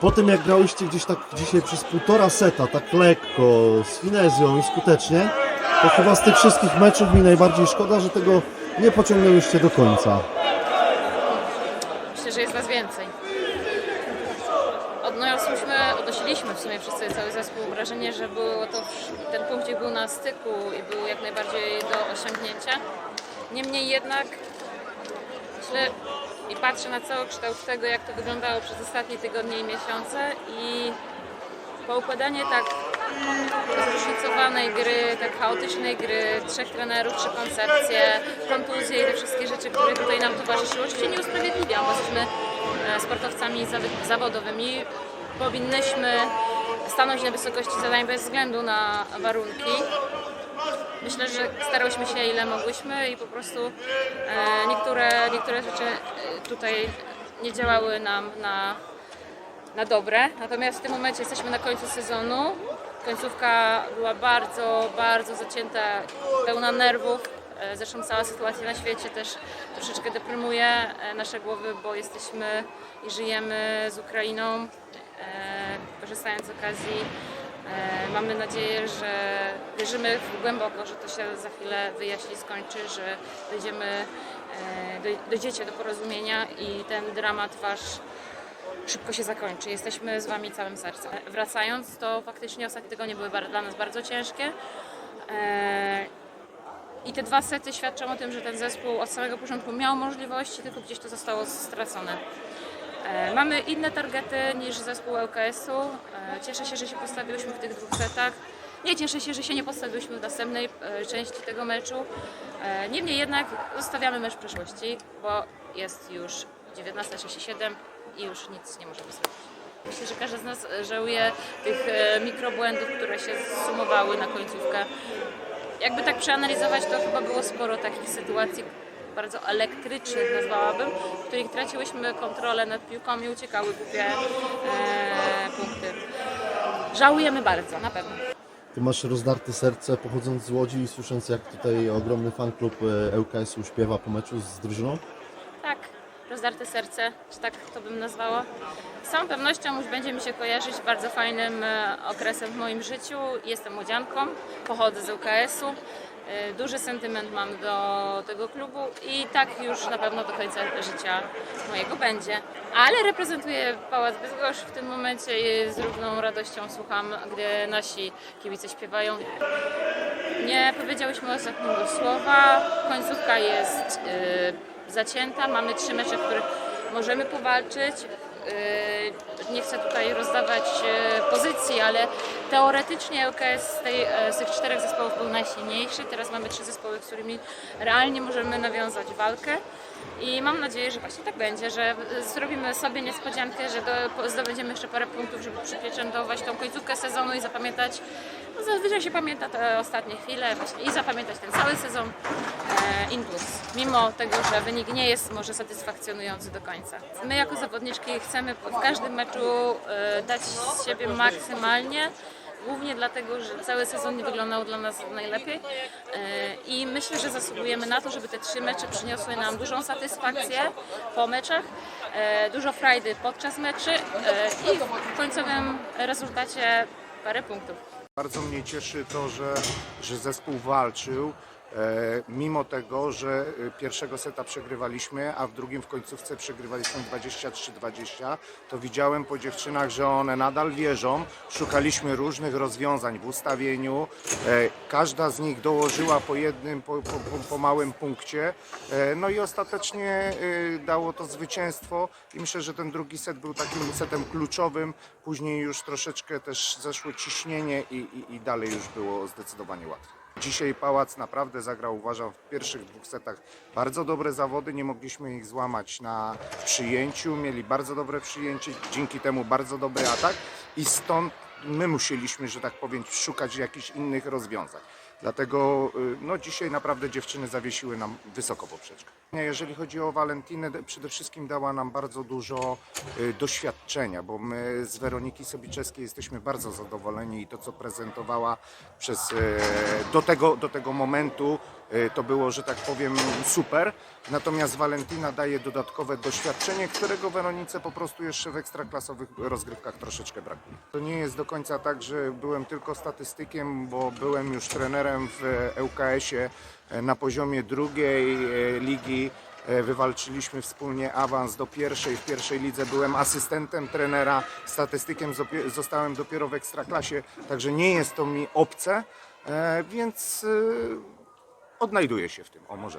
po tym jak grałyście gdzieś tak dzisiaj przez półtora seta, tak lekko, z finezją i skutecznie, to chyba z tych wszystkich meczów mi najbardziej szkoda, że tego nie pociągnęłyście do końca. Myślę, że jest nas więcej. Odniosłyśmy, odnosiliśmy w sumie przez cały zespół wrażenie, że było to, ten punkcik był na styku i był jak najbardziej do osiągnięcia. Niemniej jednak myślę i patrzę na cały kształt tego, jak to wyglądało przez ostatnie tygodnie i miesiące i poukładanie tak zróżnicowanej gry, tak chaotycznej gry, trzech trenerów, trzy koncepcje, kontuzje i te wszystkie rzeczy, które tutaj nam towarzyszyły. Oczywiście nie usprawiedliwiam, bo jesteśmy e, sportowcami zawodowymi. Powinnyśmy stanąć na wysokości zadań bez względu na warunki. Myślę, że starałyśmy się ile mogłyśmy i po prostu e, niektóre, niektóre rzeczy e, tutaj nie działały nam na, na dobre. Natomiast w tym momencie jesteśmy na końcu sezonu. Końcówka była bardzo, bardzo zacięta, pełna nerwów. E, Zresztą cała sytuacja na świecie też troszeczkę deprymuje nasze głowy, bo jesteśmy i żyjemy z Ukrainą. Korzystając z okazji, mamy nadzieję, że wierzymy głęboko, że to się za chwilę wyjaśni, skończy, że dojdziemy, e, doj- dojdziecie do porozumienia i ten dramat wasz szybko się zakończy. Jesteśmy z Wami całym sercem. Wracając, to faktycznie ostatnie tygodnie były dla nas bardzo ciężkie. I te dwa sety świadczą o tym, że ten zespół od samego początku miał możliwości, tylko gdzieś to zostało stracone. E, Mamy inne targety niż zespół ŁKS-u. E, Cieszę się, że się postawiłyśmy w tych dwóch setach. Nie cieszę się, że się nie postawiłyśmy w następnej e, części tego meczu. Niemniej jednak zostawiamy mecz przeszłości, bo jest już 19.37 i już nic nie możemy zrobić. Myślę, że każdy z nas żałuje tych mikrobłędów, które się zsumowały na końcówkę. Jakby tak przeanalizować, to chyba było sporo takich sytuacji bardzo elektrycznych, nazwałabym, w których traciłyśmy kontrolę nad piłką i uciekały głupie e, punkty. Żałujemy bardzo, na pewno. Ty masz rozdarte serce pochodząc z Łodzi i słysząc jak tutaj ogromny fanklub e, ŁKS-u śpiewa po meczu z drużyną. Rozdarte serce, czy tak to bym nazwała. Z całą pewnością już będzie mi się kojarzyć bardzo fajnym e, okresem w moim życiu. Jestem młodzianką, pochodzę z UKS-u. E, Duży sentyment mam do tego klubu i tak już na pewno do końca życia mojego będzie. Ale reprezentuję Pałac Bydgoszcz w tym momencie i z równą radością słucham, gdy nasi kibice śpiewają. Nie powiedziałyśmy ostatniego słowa. Końcówka jest y, zacięta. Mamy trzy mecze, w których możemy powalczyć. Y, nie chcę tutaj rozdawać y, pozycji, ale teoretycznie LKS z, tej, e, z tych czterech zespołów był najsilniejszy. Teraz mamy trzy zespoły, z którymi realnie możemy nawiązać walkę. I mam nadzieję, że właśnie tak będzie, że zrobimy sobie niespodziankę, że do, zdobędziemy jeszcze parę punktów, żeby przypieczętować tą końcówkę sezonu i zapamiętać no zazwyczaj się pamięta te ostatnie chwile właśnie i zapamiętać ten cały sezon e, in plus, mimo tego, że wynik nie jest może satysfakcjonujący do końca. My jako zawodniczki chcemy w każdym meczu e, dać z siebie maksymalnie, głównie dlatego, że cały sezon nie wyglądał dla nas najlepiej e, i myślę, że zasługujemy na to, żeby te trzy mecze przyniosły nam dużą satysfakcję po meczach, e, dużo frajdy podczas meczy e, i w końcowym rezultacie parę punktów. Bardzo mnie cieszy to, że, że zespół walczył, mimo tego, że e, pierwszego seta przegrywaliśmy, a w drugim w końcówce przegrywaliśmy 23-20, to widziałem po dziewczynach, że one nadal wierzą. Szukaliśmy różnych rozwiązań w ustawieniu. E, każda z nich dołożyła po jednym, po, po, po, małym punkcie. E, no i ostatecznie e, dało to zwycięstwo i myślę, że ten drugi set był takim setem kluczowym. Później już troszeczkę też zeszło ciśnienie i, i, i dalej już było zdecydowanie łatwiej. Dzisiaj Pałac naprawdę zagrał, uważam, w pierwszych dwóch setach bardzo dobre zawody. Nie mogliśmy ich złamać na przyjęciu. Mieli bardzo dobre przyjęcie, dzięki temu bardzo dobry atak i stąd my musieliśmy, że tak powiem, szukać jakichś innych rozwiązań. Dlatego y, no, dzisiaj naprawdę dziewczyny zawiesiły nam wysoko poprzeczkę. Jeżeli chodzi o Walentinę, przede wszystkim dała nam bardzo dużo y, doświadczenia, bo my z Weroniki Sobiczewskiej jesteśmy bardzo zadowoleni i to, co prezentowała przez, y, do, tego, do tego momentu, to było, że tak powiem, super. Natomiast Valentina daje dodatkowe doświadczenie, którego Weronice po prostu jeszcze w ekstraklasowych rozgrywkach troszeczkę brakuje. To nie jest do końca tak, że byłem tylko statystykiem, bo byłem już trenerem w ŁKS-ie e, na poziomie drugiej e, ligi. E, Wywalczyliśmy wspólnie awans do pierwszej. W pierwszej lidze byłem asystentem trenera, statystykiem zostałem dopiero w ekstraklasie, także nie jest to mi obce, e, więc e, odnajduję się w tym. O, może.